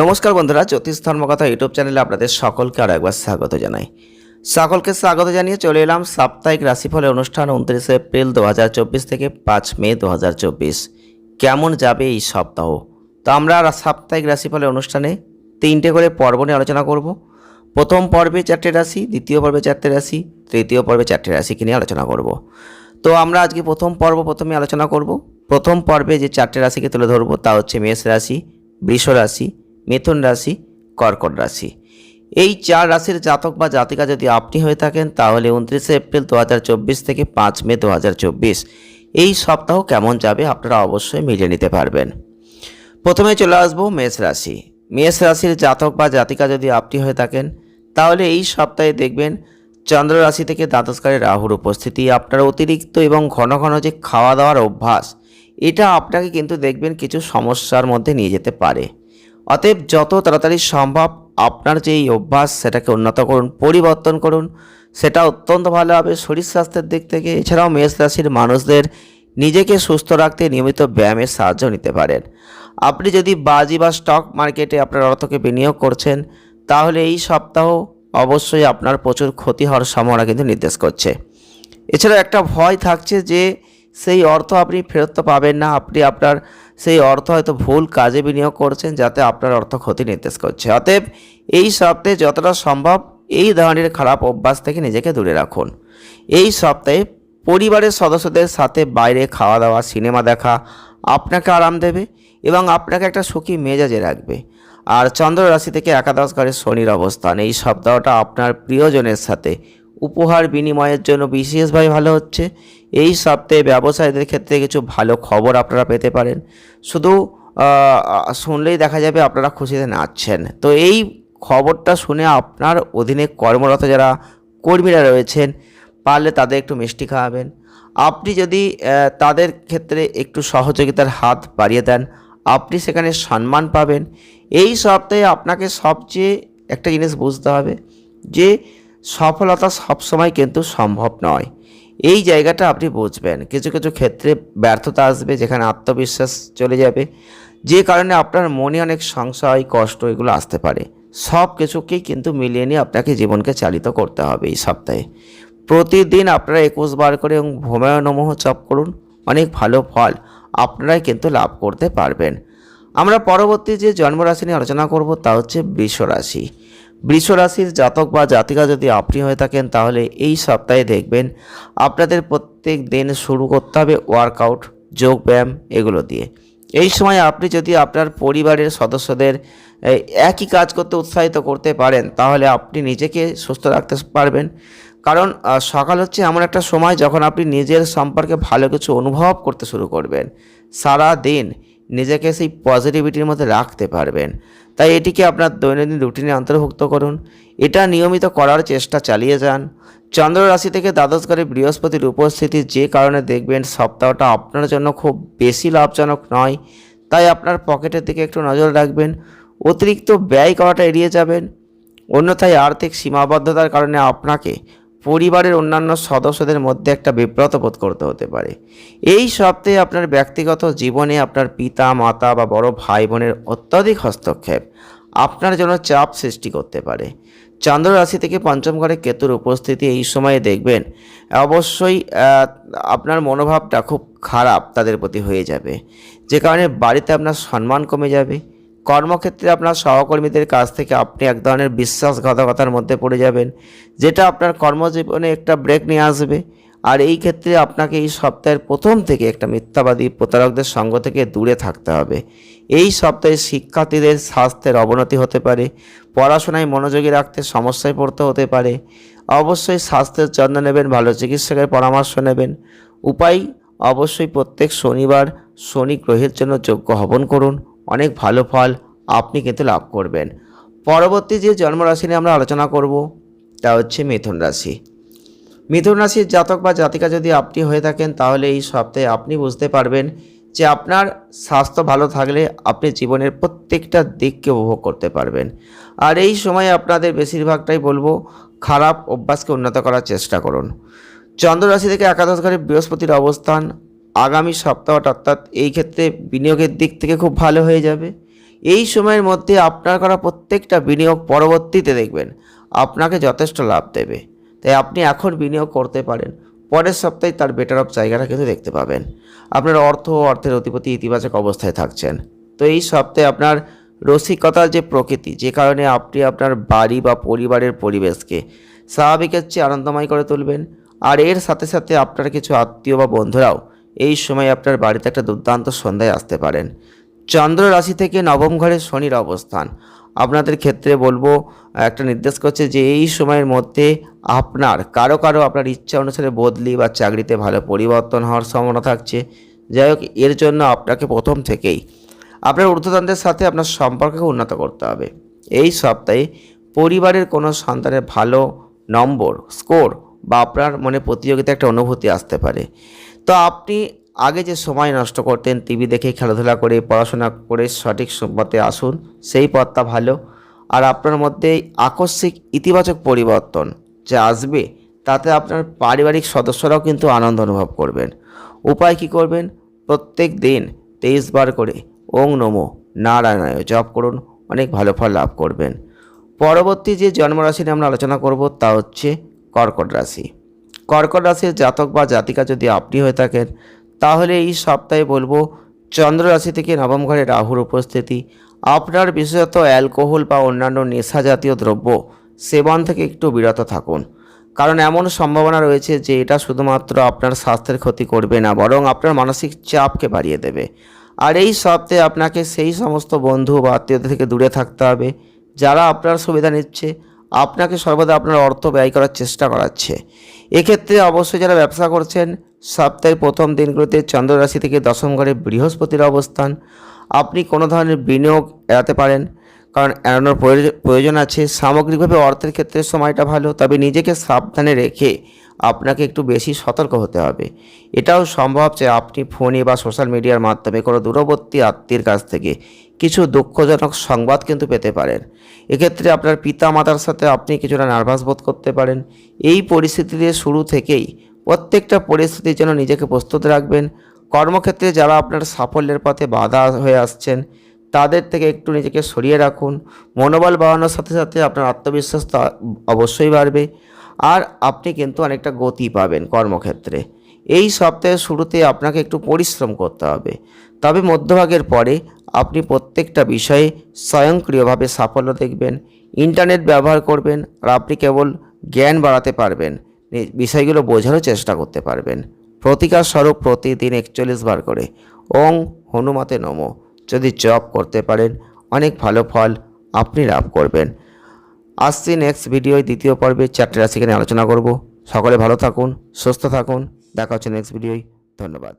নমস্কার বন্ধুরা, জ্যোতিষ ধর্মকথা ইউটিউব চ্যানেলে আপনাদের সকলকে আরও একবার স্বাগত জানাই। সকলকে স্বাগত জানিয়ে চলে এলাম সাপ্তাহিক রাশিফলের অনুষ্ঠান উনত্রিশে এপ্রিল দু হাজার চব্বিশ থেকে পাঁচ মে দু হাজার চব্বিশ। কেমন যাবে এই সপ্তাহ? তো আমরা সাপ্তাহিক রাশিফলের অনুষ্ঠানে তিনটে করে পর্ব নিয়ে আলোচনা করব। প্রথম পর্বে চারটে রাশি, দ্বিতীয় পর্বে চারটে রাশি, তৃতীয় পর্বে চারটে রাশিকে নিয়ে আলোচনা করব। তো আমরা আজকে প্রথম পর্ব প্রথমে আলোচনা করব। প্রথম পর্বে যে চারটে রাশিকে তুলে ধরবো তা হচ্ছে মেষ রাশি, বৃষ রাশি মিথুন রাশি, কর্কট রাশি। এই চার রাশির জাতক বা জাতিকা যদি আপনি হয়ে থাকেন, তাহলে উনত্রিশে এপ্রিল দু হাজার চব্বিশ থেকে পাঁচ মে দু হাজার চব্বিশ। এই সপ্তাহ কেমন যাবে আপনারা অবশ্যই মিলিয়ে নিতে পারবেন। প্রথমে চলে আসব মেষ রাশি। মেষ রাশির জাতক বা জাতিকা যদি আপনি হয়ে থাকেন, তাহলে এই সপ্তাহে দেখবেন চন্দ্র রাশি থেকে দ্বাদশকারী রাহুর উপস্থিতি, আপনার অতিরিক্ত এবং ঘন ঘন যে খাওয়া দাওয়ার অভ্যাস, এটা আপনাকে কিন্তু দেখবেন কিছু সমস্যার মধ্যে নিয়ে যেতে পারে। অতএব যত তাড়াতাড়ি সম্ভব আপনার যে অভ্যাস, সেটাকে উন্নত করুন, পরিবর্তন করুন। সেটা অত্যন্ত ভালো হবে শরীর স্বাস্থ্যের দিক থেকে। এছাড়াও মেষ রাশির মানুষদের নিজেকে সুস্থ রাখতে নিয়মিত ব্যায়ামের সাহায্য নিতে পারেন। আপনি যদি বাজি বা স্টক মার্কেটে আপনার অর্থকে বিনিয়োগ করছেন, তাহলে এই সপ্তাহ অবশ্যই আপনার প্রচুর ক্ষতি হওয়ার সম্ভাবনা কিন্তু নির্দেশ করছে। এছাড়া একটা ভয় থাকছে যে, সেই অর্থ আপনি ফেরত তো পাবেন না। আপনি আপনার সেই অর্থ হয়তো ভুল কাজে বিনিয়োগ করছেন যাতে আপনার অর্থ ক্ষতি নির্দেশ করছে। অতএব এই সপ্তাহে যতটা সম্ভব এই ধরনের খারাপ অভ্যাস থেকে নিজেকে দূরে রাখুন। এই সপ্তাহে পরিবারের সদস্যদের সাথে বাইরে খাওয়া দাওয়া, সিনেমা দেখা আপনাকে আরাম দেবে এবং আপনাকে একটা সুখী মেজাজে রাখবে। আর চন্দ্র রাশি থেকে একাদশ ঘরে শনির অবস্থান, এই সপ্তাহটা আপনার প্রিয়জনের সাথে উপহার বিনিময়ের জন্য বিশেষভাবে ভালো হচ্ছে। এই সপ্তাহে ব্যবসায়ীদের ক্ষেত্রে কিছু ভালো খবর আপনারা পেতে পারেন। শুধু শুনলেই দেখা যাবে আপনারা খুশিতে নাচছেন। তো এই খবরটা শুনে আপনার অধীনে কর্মরত যারা কর্মীরা রয়েছেন, পারলে তাদের একটু মিষ্টি খাওয়াবেন। আপনি যদি তাদের ক্ষেত্রে একটু সহযোগিতার হাত বাড়িয়ে দেন, আপনি সেখানে সম্মান পাবেন। এই সপ্তাহে আপনাকে সবচেয়ে একটা জিনিস বুঝতে হবে যে সফলতা সবসময় কিন্তু সম্ভব নয়। এই জায়গাটা আপনি বুঝবেন। কিছু কিছু ক্ষেত্রে ব্যর্থতা আসবে, যেখানে আত্মবিশ্বাস চলে যাবে। যে কারণে আপনার মনে অনেক সংশয়, কষ্ট এগুলো আসতে পারে। সব কিছুকেই কিন্তু মিলিয়ে নিয়ে আপনাকে জীবনকে চালিত করতে হবে এই সপ্তাহে। প্রতিদিন আপনারা একুশ বার করে এবং ভূমায় চপ করুন। অনেক ভালো ফল আপনারাই কিন্তু লাভ করতে পারবেন। আমরা পরবর্তী যে জন্মরাশি নিয়ে আলোচনা করব তা হচ্ছে বৃষ রাশি বৃষ রাশির জাতক বা জাতিকা যদি আপনি হয়ে থাকেন, তাহলে এই সপ্তাহে দেখবেন আপনাদের প্রত্যেক দিন শুরু করতে হবে ওয়ার্কআউট যোগ ব্যায়াম এগুলো দিয়ে। এই সময় আপনি যদি আপনার পরিবারের সদস্যদের একই কাজ করতে উৎসাহিত করতে পারেন, তাহলে আপনি নিজেকে সুস্থ রাখতে পারবেন। কারণ সকাল হচ্ছে এমন একটা সময় যখন আপনি নিজের সম্পর্কে ভালো কিছু অনুভব করতে শুরু করবেন। সারা দিন নিজেকে সেই পজিটিভিটির মধ্যে রাখতে পারবেন। তাই এটিকে আপনার দৈনন্দিন রুটিনে অন্তর্ভুক্ত করুন। এটা নিয়মিত করার চেষ্টা চালিয়ে যান। চন্দ্র রাশি থেকে দ্বাদশ ঘরে বৃহস্পতির উপস্থিতি যে কারণে দেখবেন সপ্তাহটা আপনার জন্য খুব বেশি লাভজনক নয়। তাই আপনার পকেটের দিকে একটু নজর রাখবেন। অতিরিক্ত ব্যয় করাটা এড়িয়ে যাবেন। অন্যথায় আর্থিক সীমাবদ্ধতার কারণে আপনাকে পরিবারের অন্যান্য সদস্যদের মধ্যে একটা বিব্রত বোধ করতে হতে পারে। এই সপ্তাহে আপনার ব্যক্তিগত জীবনে আপনার পিতা, মাতা বা বড় ভাই বোনের অত্যাধিক হস্তক্ষেপ আপনার জন্য চাপ সৃষ্টি করতে পারে। চন্দ্র রাশি থেকে পঞ্চম ঘরে কেতুর উপস্থিতি এই সময়ে দেখবেন, অবশ্যই আপনার মনোভাবটা খুব খারাপ তাদের প্রতি হয়ে যাবে। যে কারণে বাড়িতে আপনার সম্মান কমে যাবে কর্মক্ষেত্রে আপনার সহকর্মীদের কাছ থেকে আপনি এক ধরনের বিশ্বাসঘাতকতার মধ্যে পড়ে যাবেন, যেটা আপনার কর্মজীবনে একটা ব্রেক নিয়ে আসবে। আর এই ক্ষেত্রে আপনাকে এই সপ্তাহের প্রথম থেকে একটা মিথ্যাবাদী প্রতারকদের সঙ্গ থেকে দূরে থাকতে হবে। এই সপ্তাহে শিক্ষার্থীদের স্বাস্থ্যের অবনতি হতে পারে, পড়াশোনায় মনোযোগী রাখতে সমস্যায় পড়তে হতে পারে। অবশ্যই স্বাস্থ্যের যত্ন নেবেন, ভালো চিকিৎসকের পরামর্শ নেবেন। উপায় অবশ্যই প্রত্যেক শনিবার শনি গ্রহের জন্য যোগ্য হবন করুন। অনেক ভালো ফল আপনি কিন্তু লাভ করবেন। পরবর্তী যে জন্মরাশি নিয়ে আমরা আলোচনা করব, তা হচ্ছে মিথুন রাশি। মিথুন রাশির জাতক বা জাতিকা যদি আপনি হয়ে থাকেন, তাহলে এই সপ্তাহে আপনি বুঝতে পারবেন যে আপনার স্বাস্থ্য ভালো থাকলে আপনি জীবনের প্রত্যেকটা দিককে উপভোগ করতে পারবেন। আর এই সময় আপনাদের বেশিরভাগটাই বলব, খারাপ অভ্যাসকে উন্নত করার চেষ্টা করুন। চন্দ্র রাশি থেকে একাদশ ঘরে বৃহস্পতির অবস্থান আগামী সপ্তাহটা অর্থাৎ এই ক্ষেত্রে বিনিয়োগের দিক থেকে খুব ভালো হয়ে যাবে। এই সময়ের মধ্যে আপনার করা প্রত্যেকটা বিনিয়োগ পরবর্তীতে দেখবেন। আপনাকে যথেষ্ট লাভ দেবে। তাই আপনি এখন বিনিয়োগ করতে পারেন। পরের সপ্তাহে তার বেটার অফ জায়গাটা কিন্তু দেখতে পাবেন। আপনার অর্থ ও অর্থের অধিপতি ইতিবাচক অবস্থায় থাকছেন। তো এই সপ্তাহে আপনার রসিকতার যে প্রকৃতি, যে কারণে আপনি আপনার বাড়ি বা পরিবারের পরিবেশকে স্বাভাবিকের চেয়ে আনন্দময় করে তুলবেন। আর এর সাথে সাথে আপনার কিছু আত্মীয় বা বন্ধুরাও এই সময় আপনার বাড়িতে একটা দুর্দান্ত সন্ধ্যায় আসতে পারেন। চন্দ্র রাশি থেকে নবম ঘরে শনির অবস্থান। আপনাদের ক্ষেত্রে বলব, একটা নির্দেশ করছে যে এই সময়ের মধ্যে আপনার, কারও কারও আপনার ইচ্ছা অনুসারে বদলি বা চাকরিতে ভালো পরিবর্তন হওয়ার সম্ভাবনা থাকছে। যাই হোক, এর জন্য আপনাকে প্রথম থেকেই আপনার ঊর্ধ্বতনদের সাথে আপনার সম্পর্ককে উন্নত করতে হবে। এই সপ্তাহে পরিবারের কোনো সন্তানের ভালো নম্বর, স্কোর বা আপনার মনে প্রতিযোগিতা একটা অনুভূতি আসতে পারে। তো আপনি আগে যে সময় নষ্ট করতেন, টিভি দেখে খেলাধুলা করে, পড়াশোনা করে সঠিক পথে আসুন, সেই পথটা ভালো। আর আপনার মধ্যে আকস্মিক ইতিবাচক পরিবর্তন যা আসবে, তাতে আপনার পারিবারিক সদস্যরাও কিন্তু আনন্দ অনুভব করবেন। উপায় কি করবেন? প্রত্যেক দিন তেইশ বার করে ওং নমো নারায়ণায় জপ করুন, অনেক ভালো ফল লাভ করবেন। পরবর্তী যে জন্মরাশি নিয়ে আমরা আলোচনা করব, তা হচ্ছে কর্কট রাশি। কর্কট রাশির জাতক বা জাতিকা যদি আপনি হয়ে থাকেন, তাহলে এই সপ্তাহে বলব চন্দ্র রাশি থেকে নবম ঘরে রাহুর উপস্থিতি। আপনার বিশেষত অ্যালকোহল বা অন্যান্য নেশা জাতীয় দ্রব্য সেবন থেকে একটু বিরত থাকুন। কারণ এমন সম্ভাবনা রয়েছে যে এটা শুধুমাত্র আপনার স্বাস্থ্যের ক্ষতি করবে না, বরং আপনার মানসিক চাপকে বাড়িয়ে দেবে। আর এই সপ্তাহে আপনাকে সেই সমস্ত বন্ধু বা আত্মীয়তা থেকে দূরে থাকতে হবে, যারা আপনার সুবিধা নিচ্ছে, আপনাকে সর্বদা আপনার অর্থ ব্যয় করার চেষ্টা করাচ্ছে। এক্ষেত্রে অবশ্যই যারা ব্যবসা করছেন, সপ্তাহের প্রথম দিনগুলোতে চন্দ্ররাশি থেকে দশম ঘরে বৃহস্পতির অবস্থান। আপনি কোনো ধরনের বিনিয়োগ এড়াতে পারেন, কারণ এড়ানোর প্রয়োজ- প্রয়োজন আছে। সামগ্রিকভাবে অর্থের ক্ষেত্রে সময়টা ভালো, তবে নিজেকে সাবধানে রেখে আপনাকে একটু বেশি সতর্ক হতে হবে। এটাও সম্ভব যে আপনি ফোনে বা সোশ্যাল মিডিয়ার মাধ্যমে কোনো দূরবর্তী আত্মীয়ের কাছ থেকে কিছু দুঃখজনক সংবাদ কিন্তু পেতে পারেন। এক্ষেত্রে আপনার পিতা মাতার সাথে আপনি কিছুটা নার্ভাস বোধ করতে পারেন। এই পরিস্থিতিতে শুরু থেকেই প্রত্যেকটা পরিস্থিতির জন্য নিজেকে প্রস্তুত রাখবেন। কর্মক্ষেত্রে যারা আপনার সাফল্যের পথে বাধা হয়ে আসছেন, তাদের থেকে একটু নিজেকে সরিয়ে রাখুন। মনোবল বাড়ানোর সাথে সাথে আপনার আত্মবিশ্বাস অবশ্যই বাড়বে। আর আপনি কিন্তু অনেকটা গতি পাবেন কর্মক্ষেত্রে। এই সপ্তাহের শুরুতে আপনাকে একটু পরিশ্রম করতে হবে। তবে মধ্যভাগের পরে আপনি প্রত্যেকটা বিষয়ে স্বয়ংক্রিয়ভাবে সাফল্য দেখবেন, ইন্টারনেট ব্যবহার করবেন আর আপনি কেবল জ্ঞান বাড়াতে পারবেন বিষয়গুলো বোঝারও চেষ্টা করতে পারবেন। প্রতিকার স্বরূপ প্রতিদিন একচল্লিশ বার করে। ওং হনুমাতে নমো। যদি জপ করতে পারেন, অনেক ভালো ফল আপনি লাভ করবেন। আসছি নেক্সট ভিডিওয় দ্বিতীয় পর্বে চারটে রাশিকে নিয়ে আলোচনা করব। সকলে ভালো থাকুন, সুস্থ থাকুন। দেখা হচ্ছে নেক্সট ভিডিওয় ধন্যবাদ।